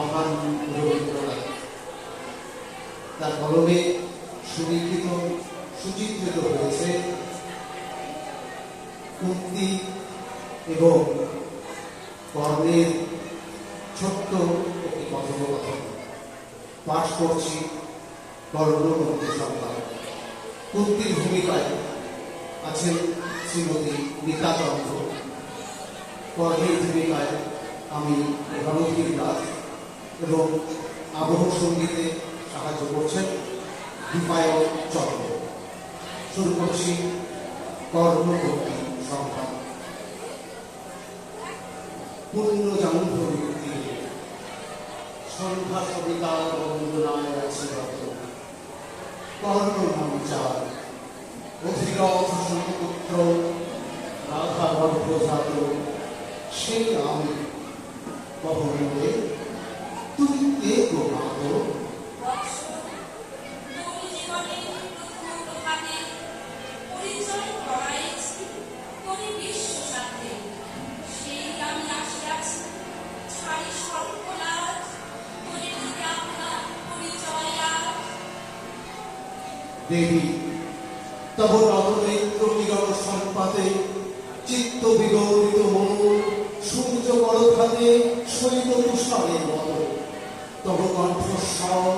মহান রবীন্দ্রনাথ তার কলমে সুলিখিত সুচিত্রিত হয়েছে কুন্তি এবং কর্ণের ছোট্ট একটি কথোপকথন। পাঠ করছি কর্ণবন্দী সংবাদ কুন্তির ভূমিকায় আছেন শ্রীমতী রীতা চন্দ্র কর্ণের ভূমিকায় আমি রণধীর দাস। এবং আবহ সঙ্গীতে সাহায্য করছেন দীপায়ন চন্দ্র শুরু করছি কর্ণবর্তী সংখ্যা পূর্ণ তীরে সন্ধ্যা সবিতার বন্দনায় আছে রত মঞ্চার অধিরথ সুপুত্র রাধা গর্ভজাত সেই আমি কহলে তুমি কে গো দেবী, তব নবনেত্র কিরণ সম্পাতে চিত্ত বিগৌরিত মন, সূর্য বড়খাতে শৈল তুষারের মতো তব কণ্ঠস্বর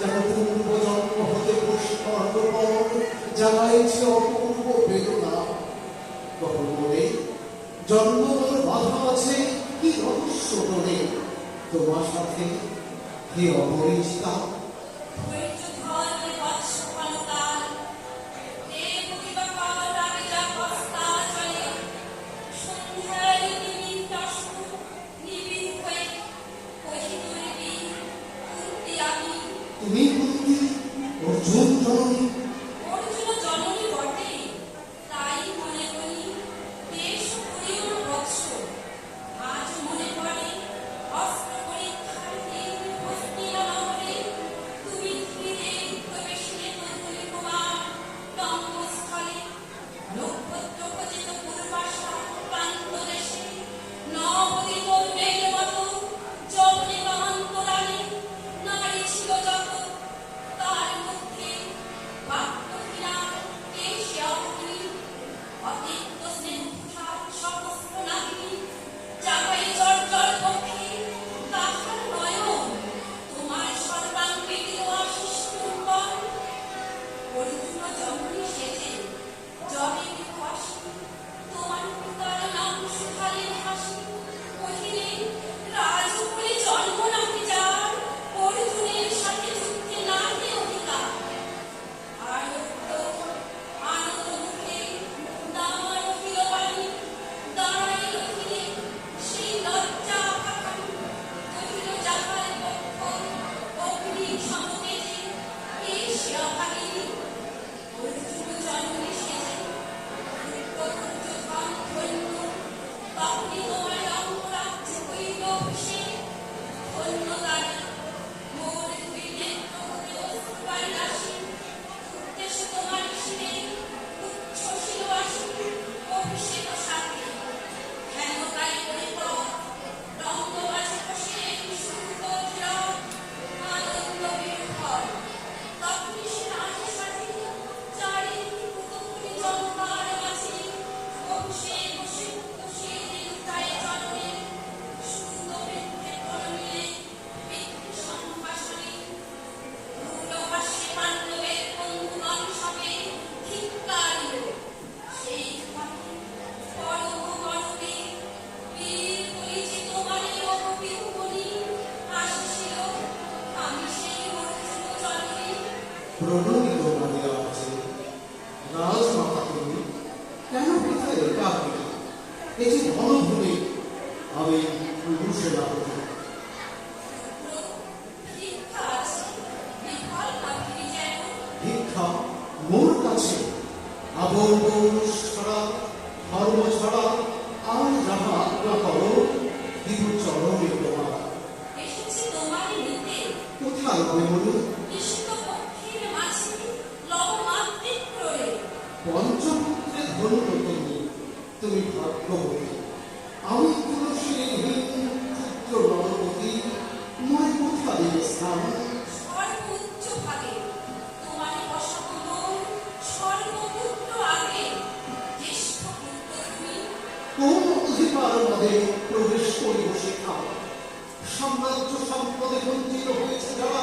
যেন পূর্ব জন্ম হতে পুষ্কর্ণপর জাগাইছে অপূর্ব বেদনা তখন বলে জন্মদর বাধা আছে, কি রহস্য তোরে তোমার সাথে হে অপরিচিতা কেন কোথায় একা? এই যে ধনভূমি আমি সেনাপতি ভিক্ষা মোর কাছে। আবল পৌরুষ ছাড়া ধর্ম ছাড়া আর যাহা আজ্ঞা করো দিব চরণে তোমার। কোথায় হবে বলুন? কৃষ্ণ ধন্য তুমি তুমি ভাগ্যবতী আমি তুলসীহীন ক্ষুদ্র নরপতি মই কোথায় স্থান কোন অধিকার মধ্যে প্রবেশ করিব শেখা সাম্রাজ্য সম্পদে বঞ্চিত হয়েছে যারা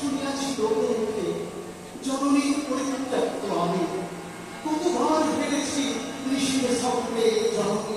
শুনিয়াছি লোকে জননীর পরিত্যক্ত আমি কতবার ভেবেছি নিশির স্বপ্নে জননী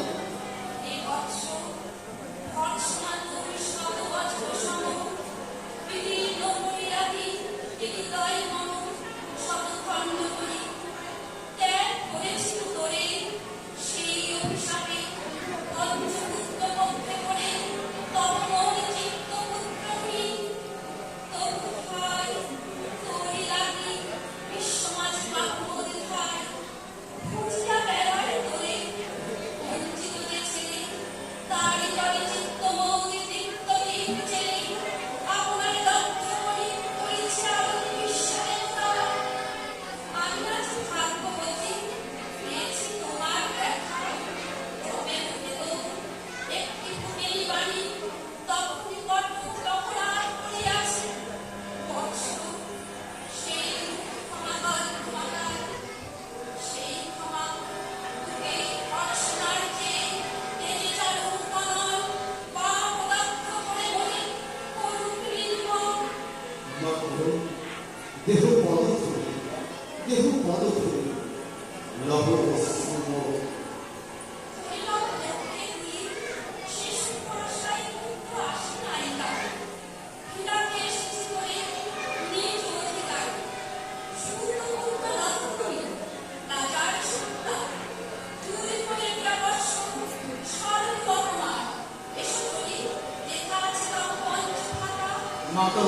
মাতা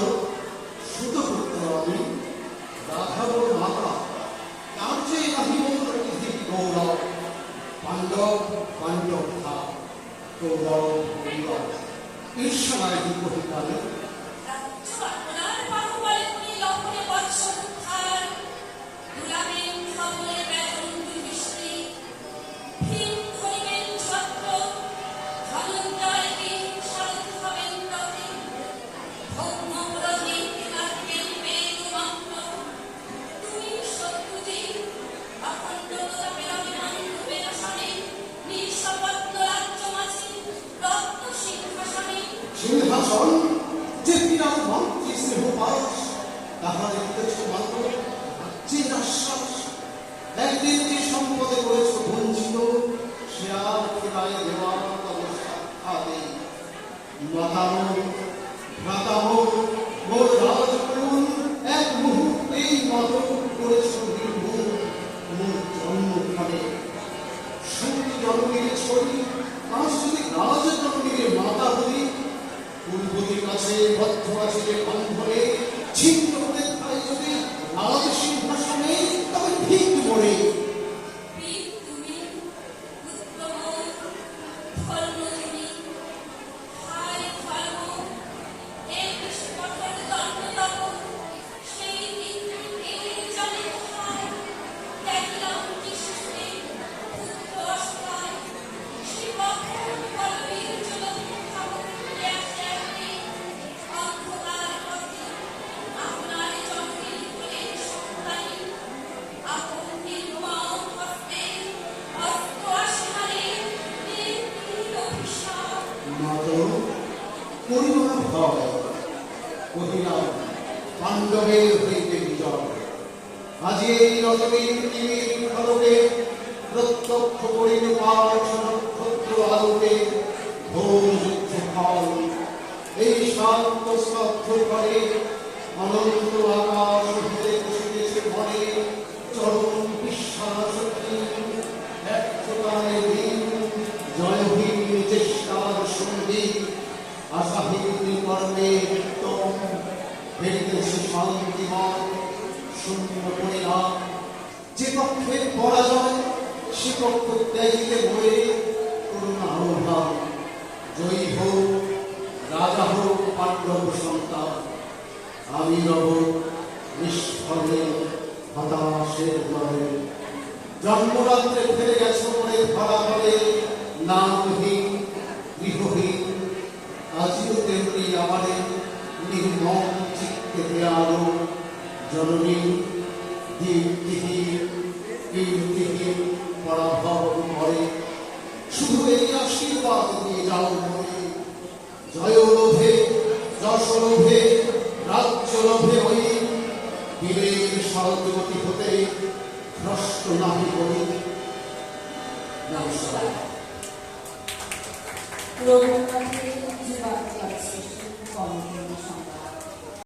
শুধু করতে হবে রাধা mais জল যে বিনা মন্ত্রী স্নেহ পাস তাহার উদ্দেশ্য মাত্র যে আশ্বাস একদিন যে সম্পদে করেছ বঞ্চিত সে আর ফেরায় দেওয়ার তবে সাক্ষাতে মাতামন ভ্রাতামন মোর রাজ এক মুহূর্তেই মাদক করেছে। আজ এই রজনীর নিবিড় আলোকে প্রত্যক্ষ করিতে পাওয়া নক্ষত্র আলোকে ধূমযুদ্ধ ফল এই শান্ত স্তব্ধ করে অনন্ত আকাশ হতে বসিতেছে ভরে চরম বিশ্বাস এক দিন জয়হীন চেষ্টার সংগীত আশাহীন কর্মে নিত্যম শান্তিময় শূন্য পরিণাম যে পক্ষের পরাজয় সে পক্ষ ত্যাগীকে বয়ে করুণা অনুভব জয়ী হোক রাজা হোক পাণ্ডব সন্তান আমি রব নিষ্ফলে হতাশের দলে জন্মরাত্রে ফেলে গেছে মনে ধরা বলে নামহীন গৃহহীন আজিও তেমনি আমাদের নির্মম চিত্তে দেয়ালো জননী দীপ্তিহীন কীর্তিহীন পরাভব করে। শুধু এই আশীর্বাদ দিয়ে যাও মনে। জয় লোভে, যশ লোভে, রাজ্য লোভে ওই বীরের সহযোগী হতে ভ্রষ্ট নাহি করি। নমস্কার। রবীন্দ্রনাথের বাক্য আছে কম